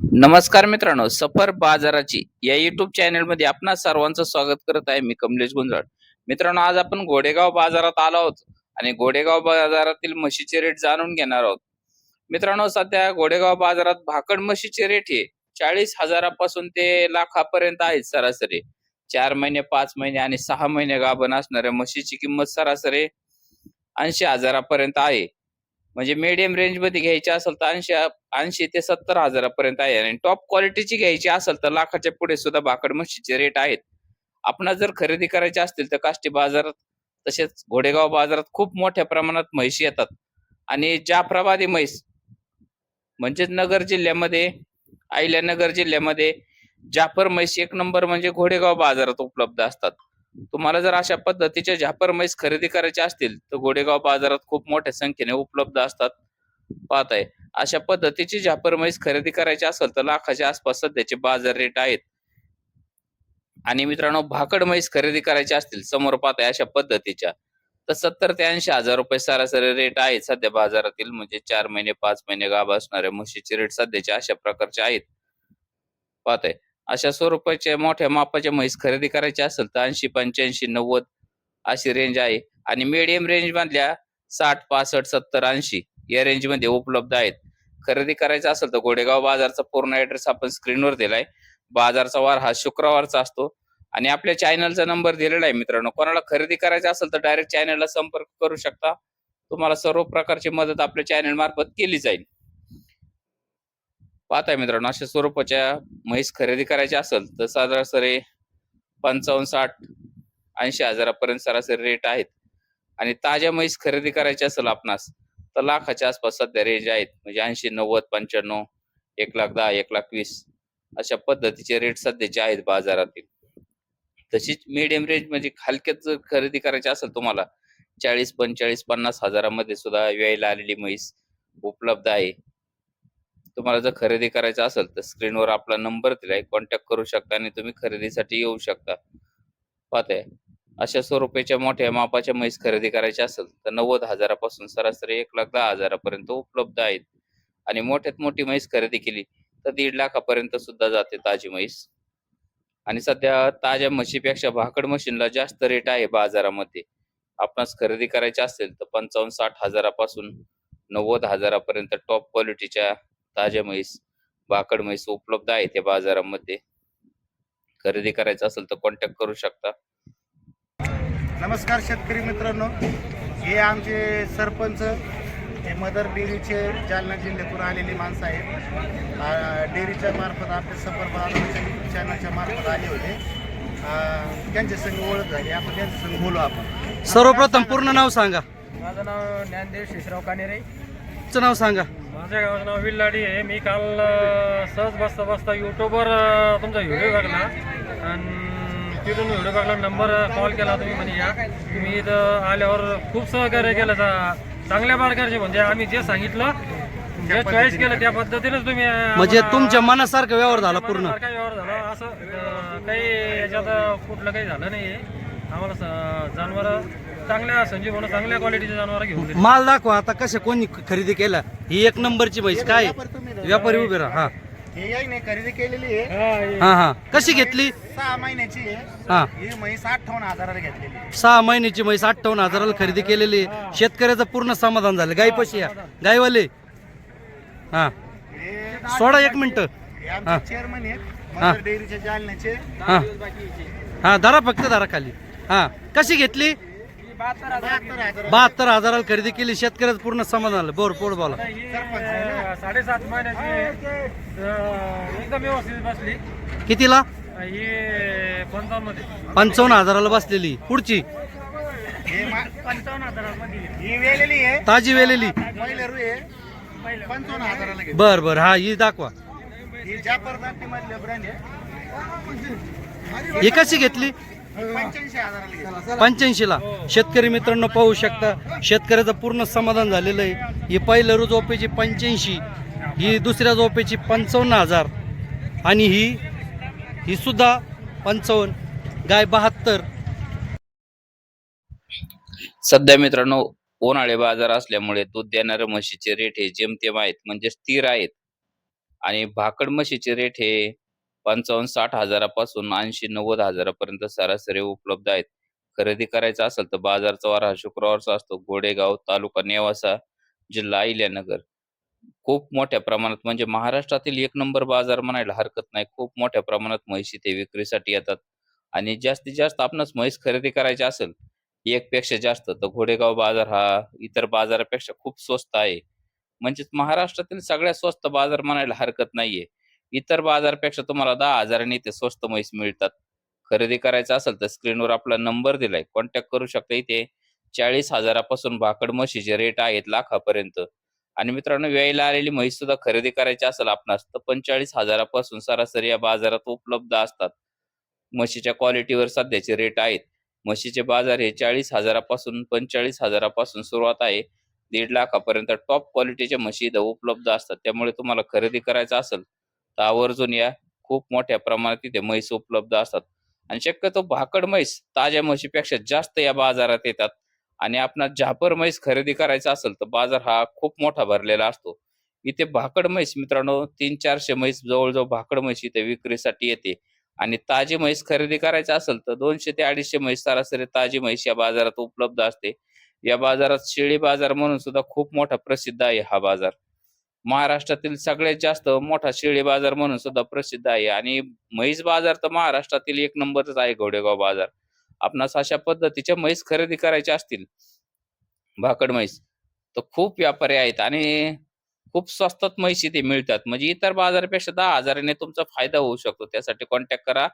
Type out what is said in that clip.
नमस्कार मित्रांनो सफर बाजाराची या युट्यूब चॅनलमध्ये आपणा सर्वांचं स्वागत करत आहे मी कमलेश गुंजाळ मित्रांनो आज आपण घोडेगाव बाजारात आलो आहोत आणि घोडेगाव बाजारातील म्हशीचे रेट जाणून घेणार आहोत. मित्रांनो सध्या घोडेगाव बाजारात भाकड म्हशीचे रेट हे चाळीस हजारापासून ते लाखापर्यंत आहेत सरासरी. चार महिने पाच महिने आणि सहा महिने गाभण असणाऱ्या म्हशीची किंमत सरासरी ऐंशी हजारापर्यंत आहे. म्हणजे मीडियम रेंजमध्ये घ्यायची असेल तर ऐंशी ऐंशी ते सत्तर हजारापर्यंत आहे. आणि टॉप क्वालिटीची घ्यायची असेल तर लाखाच्या पुढे सुद्धा भाकड म्हशीचे रेट आहेत. आपण जर खरेदी करायचे असतील तर काष्टी बाजारात तसेच घोडेगाव बाजारात खूप मोठ्या प्रमाणात म्हशी येतात. आणि जाफराबादी म्हैस म्हणजेच नगर जिल्ह्यामध्ये अहिल्यानगर जिल्ह्यामध्ये जाफर म्हैस एक नंबर म्हणजे घोडेगाव बाजारात उपलब्ध असतात. तुम्हाला जर अशा पद्धतीच्या झापर म्हैस खरेदी करायच्या असतील तर गोडेगाव बाजारात खूप मोठ्या संख्येने उपलब्ध असतात. पाहत आहे अशा पद्धतीची झापर म्हैस खरेदी करायची असेल तर लाखाच्या आसपास सध्याचे बाजार रेट आहेत. आणि मित्रांनो भाकड म्हैस खरेदी करायची असतील समोर पाहत आहे अशा पद्धतीच्या तर सत्तर ते ऐंशी हजार रुपये सरासरी रेट आहेत सध्या बाजारातील. म्हणजे चार महिने पाच महिने गाभा असणाऱ्या म्हशीचे रेट सध्याचे अशा प्रकारचे आहेत. पाहत आहे अशा स्वरूपाच्या मोठ्या मापाच्या म्हैस खरेदी करायची असेल तर ऐंशी पंच्याऐंशी नव्वद अशी रेंज आहे. आणि मीडियम रेंज मधल्या साठ पासष्ट सत्तर ऐंशी या रेंजमध्ये उपलब्ध आहेत. खरेदी करायचं असेल तर घोडेगाव बाजारचा पूर्ण ऍड्रेस आपण स्क्रीनवर दिलाय. बाजारचा वार हा शुक्रवारचा असतो. आणि आपल्या चॅनलचा नंबर दिलेला आहे मित्रांनो. कोणाला खरेदी करायचा असेल तर डायरेक्ट चॅनलला संपर्क करू शकता. तुम्हाला सर्व प्रकारची मदत आपल्या चॅनल मार्फत केली जाईल. पाहताय मित्रांनो अशा स्वरूपाच्या म्हैस खरेदी करायची असेल तर सरासरी पंचावन्न साठ ऐंशी हजारापर्यंत सरासरी रेट आहेत. आणि ताज्या म्हैस खरेदी करायची असेल आपणास तर लाखाच्या आसपास सध्या रेंज आहेत. म्हणजे ऐंशी नव्वद पंच्याण्णव एक लाख दहा एक लाख वीस अशा पद्धतीचे रेट सध्याचे आहेत बाजारातील. तशीच मीडियम रेंज म्हणजे हलक्यात जर खरेदी करायची असेल तुम्हाला चाळीस पंचेचाळीस पन्नास हजारामध्ये सुद्धा व्यायला आलेली म्हैस उपलब्ध आहे. तुम्हाला जर खरेदी करायचं असेल तर स्क्रीनवर आपला नंबर दिलाय कॉन्टॅक्ट करू शकता आणि तुम्ही खरेदीसाठी येऊ शकता. पाहताय. अशा स्वरूपाच्या मोठ्या मापाच्या म्हैस खरेदी करायच्या असेल तर नव्वद हजारापासून सरासरी एक लाख दहा हजारापर्यंत उपलब्ध आहेत. आणि मोठ्यात मोठी म्हैस खरेदी केली तर दीड लाखापर्यंत सुद्धा जाते ताजी म्हैस. आणि सध्या ताज्या म्हशीपेक्षा भाकड म्हशींना जास्त रेट आहे बाजारामध्ये. आपणास खरेदी करायची असेल तर पंचावन्न साठ हजारापासून नव्वद हजारापर्यंत टॉप क्वालिटीच्या ताज्या म्हैस भाकड म्हैस उपलब्ध आहेत या बाजारामध्ये. खरेदी करायचं असेल तर कॉन्टॅक्ट करू शकता. नमस्कार शेतकरी मित्रांनो. हे आमचे सरपंच हे मदर डेअरीचे जालना जिल्ह्यातून आलेली माणसं आहेत. आ, डेअरीच्या मार्फत आपल्या सफर यूट्यूब चॅनलच्या मार्फत आले होते. आ, त्यांच्या संग ओळख झाली. आपण त्यांच्या संग बोलू आपण. सर्वप्रथम पूर्ण नाव सांगा. माझं नाव ज्ञानदेव शेषराव कानेरे. तुमचं नाव सांगा. माझ्या गावाचं नाव विल्लाडी आहे. मी काल सहज बसता बसता यूट्यूबवर तुमचा व्हिडिओ बघला. आणि तिथून व्हिडिओ बघला नंबर कॉल केला तुम्ही म्हणे या तुम्ही इथं आल्यावर खूप सहकार्य केलं. चांगल्या प्रकारचे म्हणजे आम्ही जे सांगितलं जे चॉईस केलं त्या पद्धतीनेच तुम्ही म्हणजे तुमच्या मनासारखं व्यवहार झाला पूर्ण. व्यवहार झाला. असं काही याच्यात कुठलं काही झालं नाही आम्हाला जनावर चांगल्या संजीव म्हणून चांगल्या क्वालिटीचे जनावर घेऊन दिले. माल दाखवा आता कशा कोणी खरेदी केला? ही एक नंबरची म्हैस काय? व्यापारी उभे राहा हा. हे नाही खरेदी केलेली आहे. हा, हे- कशी घेतली? सहा महिन्याची आहे. हा. ही म्हैस अठ्ठावन्न हजाराला घेतलेली आहे. सहा महिन्याची म्हैस अठ्ठावन्न हजाराला खरेदी केलेली आहे. शेतकऱ्याचं पूर्ण समाधान झालं. गाई पशी या. गायवाले. हा. हे सोडा एक मिनिट. हे हा. आमचे चेअरमन आहेत. हा. मदर जालन्याचे. हा. हा धरा फक्त धरा खाली. हा. कशी घेतली? बहात्तर हजार. बहात्तर हजाराला खरेदी केली शेतकऱ्याचं पूर्ण समाधान बोर पोट बोला. साडेसात महिन्याची एकदम व्यवस्थित बसली. कितीला? ही पंचावन्न हजाराला बसलेली. पुढची? हे पंचावन्न ही ताजी वेलेली. पंचावन्न हजाराला बर बर. हा ही दाखवा. ही कशी घेतली? पंच्याऐंशी हजाराला घेतली. पंच्याऐंशी ला शेतकरी मित्रांनो पाहू शकता शेतकऱ्याचं पूर्ण समाधान झालेलं आहे. ही पहिलं रोज ओपेची पंच्याऐंशी ही दुसऱ्या झोपेची पंचावन्न हजार आणि ही ही सुद्धा पंचावन्न गाय बहात्तर. सध्या मित्रांनो उन्हाळे बाजार असल्यामुळे दूध देणाऱ्या म्हशीचे रेट हे जेमतेम आहेत म्हणजे स्थिर आहेत. आणि भाकड म्हशीचे रेट हे पंचावन्न साठ हजारापासून ऐंशी नव्वद हजारापर्यंत सरासरी उपलब्ध आहेत. खरेदी करायचं असेल तर बाजारचा वार हा शुक्रवारचा असतो. गोडेगाव तालुका नेवासा जिल्हा अहिल्यानगर. खूप मोठ्या प्रमाणात म्हणजे महाराष्ट्रातील एक नंबर बाजार म्हणायला हरकत नाही. खूप मोठ्या प्रमाणात म्हैशी ते विक्रीसाठी येतात. आणि जास्तीत जास्त आपणास म्हैस खरेदी करायची असेल एक पेक्षा जास्त तर घोडेगाव बाजार हा इतर बाजारापेक्षा खूप स्वस्त आहे. म्हणजेच महाराष्ट्रातील सगळ्यात स्वस्त बाजार म्हणायला हरकत नाहीये. इतर बाजारपेक्षा तुम्हाला दहा हजारांनी इथे स्वस्त म्हैस मिळतात. खरेदी करायचं असेल तर स्क्रीनवर आपला नंबर दिलाय. कॉन्टॅक्ट करू शकता इथे. चाळीस हजारापासून भाकड म्हशीचे रेट आहेत लाखापर्यंत. आणि मित्रांनो वेळेला आलेली म्हैस सुद्धा खरेदी करायची असेल आपणास तर पंचेचाळीस हजारापासून सरासरी या बाजारात उपलब्ध असतात. म्हशीच्या क्वालिटीवर सध्याचे रेट आहेत. म्हशीचे बाजार हे चाळीस हजारापासून पंचेचाळीस हजारापासून सुरुवात आहे. दीड लाखापर्यंत टॉप क्वालिटीच्या म्हशी इथं उपलब्ध असतात. त्यामुळे तुम्हाला खरेदी करायचं असेल तर आवर्जून या. खूप मोठ्या प्रमाणात तिथे म्हैस उपलब्ध असतात. आणि शक्यतो भाकड म्हैस ताज्या म्हशीपेक्षा जास्त या बाजारात येतात. आणि आपणास झापर म्हैस खरेदी करायचा असेल तर बाजार हा खूप मोठा भरलेला असतो. इथे भाकड म्हैस मित्रांनो तीन चारशे म्हैस जवळजवळ भाकड म्हैस इथे विक्रीसाठी येते. आणि ताजी म्हैस खरेदी करायचं असेल तर दोनशे ते अडीचशे म्हैस सरासरी ताजी म्हैस या बाजारात उपलब्ध असते. या बाजारात शेळी बाजार म्हणून सुद्धा खूप मोठा प्रसिद्ध आहे हा बाजार. महाराष्ट्रातील सगळ्यात जास्त मोठा शेळी बाजार म्हणून सुद्धा प्रसिद्ध आहे. आणि म्हैस बाजार तर महाराष्ट्रातील एक नंबरच आहे घोडेगाव बाजार. आपणास अशा पद्धतीच्या म्हैस खरेदी करायच्या असतील भाकड म्हैस तर खूप व्यापारी आहेत आणि खूप स्वस्तात म्हैस इथे मिळतात. म्हणजे इतर बाजारापेक्षा दहा हजाराने तुमचा फायदा होऊ शकतो. त्यासाठी कॉन्टॅक्ट करा.